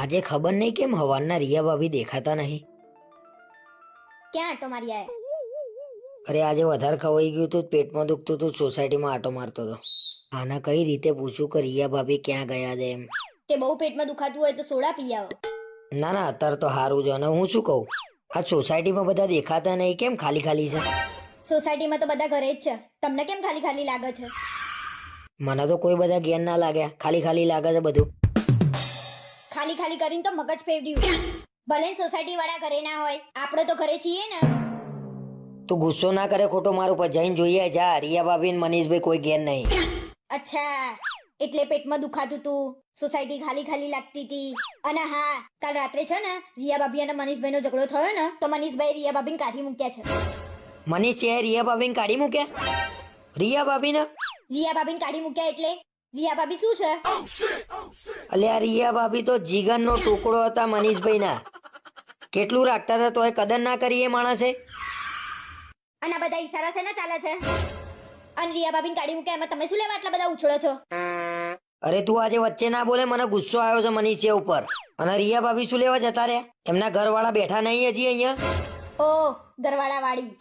આજે ખબર નહીં કેમ હવારના રિયા ભાભી દેખાતા નહીં. ક્યાં આટો મારી આવે અરે આજે વધારે ખવાઈ ગયું હતું પેટમાં દુખતું હતું સોસાયટીમાં આટો મારતો હતો. આના કઈ રીતે પૂછું કે રિયા ભાભી ક્યાં ગયા છે એમ? કે બહુ પેટમાં દુખાતું હોય તો સોડા પી આવો. ના ના અત્યારે તો સારું છે અને હું શું કહું? આ સોસાયટીમાં બધા દેખાતા નહીં કેમ ખાલી ખાલી છે? સોસાયટીમાં તો બધા ઘરે જ છે. તમને કેમ ખાલી ખાલી લાગે છે? મને તો કોઈ બધા જ્ઞાન ના લાગ્યા ખાલી ખાલી લાગે છે બધું. ખાલી ખાલી કરીને તો મગજ ફેરવ્યું ભલે સોસાયટી વાળા ઘરે ના હોય. આપણે તો ઘરે છીએ ને. તું ગુસ્સો ના કરે ખોટો મારું પર જઈને જોઈએ જા. રિયા ભાભી મનીષભાઈ કોઈ ગેર નહીં. અચ્છા. એટલે પેટમાં દુખાતું તું. સોસાયટી ખાલી ખાલી લાગતી હતી અને હા કાલ રાત્રે છે ને રિયા ભાભી અને મનીષભાઈ નો ઝઘડો થયો ને તો મનીષભાઈ રિયા ભાભી કાઢી મૂક્યા છે. મનીષ એ રિયા ભાભી કાઢી મૂક્યા? રિયા ભાભીને રિયા ભાભી કાઢી મૂક્યા એટલે? રિયા ભાભી શું છે? અલ્યા રિયા ભાભી તો જીગનનો ટુકડો હતા મનીષભાઈના. કેટલું રાખતા હતા તોય કદર ના કરી એ માણસે? અને આ બધા ઈશારા છે ને ચાલે છે. અને રિયા ભાભીને કાઢી મૂકે એમાં તમે શું લેવા આટલા બધા ઉછળો છો? અરે તું આજે વચ્ચે ના બોલે મને ગુસ્સો આવ્યો છે મનીષિયા ઉપર. અને રિયા ભાભી શું લેવા જતા રહ્યા? એમના ઘરવાળા બેઠા નહીં હજી અહીંયા? ઓ દરવાડા વાળી